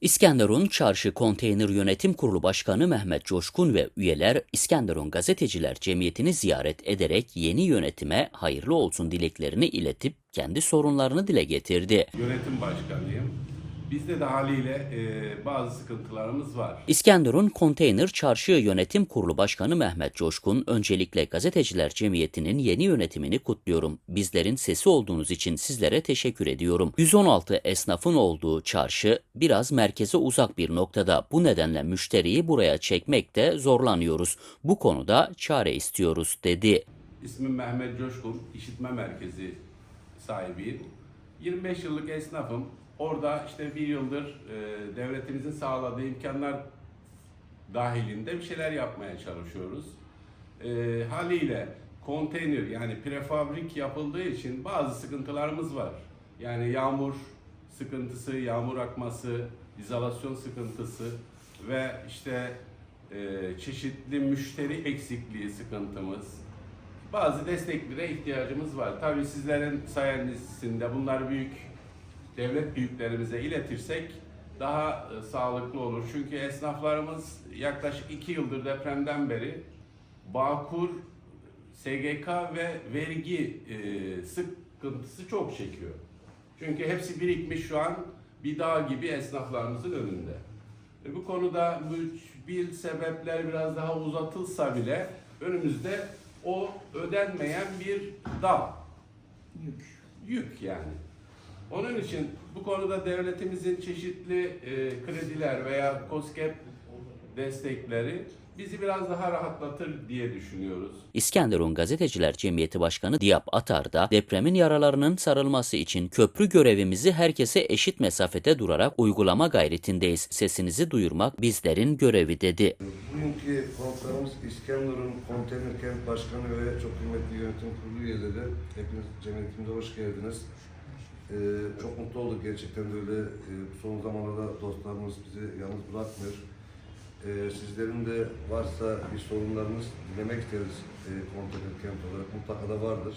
İskenderun Çarşı Konteyner Yönetim Kurulu Başkanı Mehmet Coşkun ve üyeler İskenderun Gazeteciler Cemiyeti'ni ziyaret ederek yeni yönetime hayırlı olsun dileklerini iletip kendi sorunlarını dile getirdi. yönetim başkanıyım. Bizde de haliyle e, bazı sıkıntılarımız var. İskenderun Konteyner Çarşı Yönetim Kurulu Başkanı Mehmet Coşkun, öncelikle Gazeteciler Cemiyeti'nin yeni yönetimini kutluyorum. Bizlerin sesi olduğunuz için sizlere teşekkür ediyorum. 116 esnafın olduğu çarşı biraz merkeze uzak bir noktada. Bu nedenle müşteriyi buraya çekmekte zorlanıyoruz. Bu konuda çare istiyoruz dedi. İsmim Mehmet Coşkun, işitme merkezi sahibiyim. 25 yıllık esnafım. Orada işte bir yıldır e, devletimizin sağladığı imkanlar dahilinde bir şeyler yapmaya çalışıyoruz. E, haliyle konteyner yani prefabrik yapıldığı için bazı sıkıntılarımız var. Yani yağmur sıkıntısı, yağmur akması, izolasyon sıkıntısı ve işte e, çeşitli müşteri eksikliği sıkıntımız, bazı desteklere ihtiyacımız var. Tabii sizlerin sayenizde bunlar büyük devlet büyüklerimize iletirsek daha e, sağlıklı olur. Çünkü esnaflarımız yaklaşık iki yıldır depremden beri Bağkur, SGK ve vergi e, sıkıntısı çok çekiyor. Çünkü hepsi birikmiş şu an bir dağ gibi esnaflarımızın önünde. E, bu konuda bir sebepler biraz daha uzatılsa bile önümüzde o ödenmeyen bir dağ. Yük. Yük yani. Onun için bu konuda devletimizin çeşitli e, krediler veya COSGAP destekleri bizi biraz daha rahatlatır diye düşünüyoruz. İskenderun Gazeteciler Cemiyeti Başkanı Diyap Atar da depremin yaralarının sarılması için köprü görevimizi herkese eşit mesafede durarak uygulama gayretindeyiz. Sesinizi duyurmak bizlerin görevi dedi. Bugünkü konuklarımız İskenderun Konteyner Kent Başkanı ve çok kıymetli yönetim kurulu üyeleri. Hepiniz cemiyetimize hoş geldiniz. Ee, çok mutlu olduk gerçekten de öyle. Ee, son zamanlarda dostlarımız bizi yalnız bırakmıyor. Ee, sizlerin de varsa bir sorunlarınız dinlemek isteriz e, Kent olarak. Mutlaka da vardır.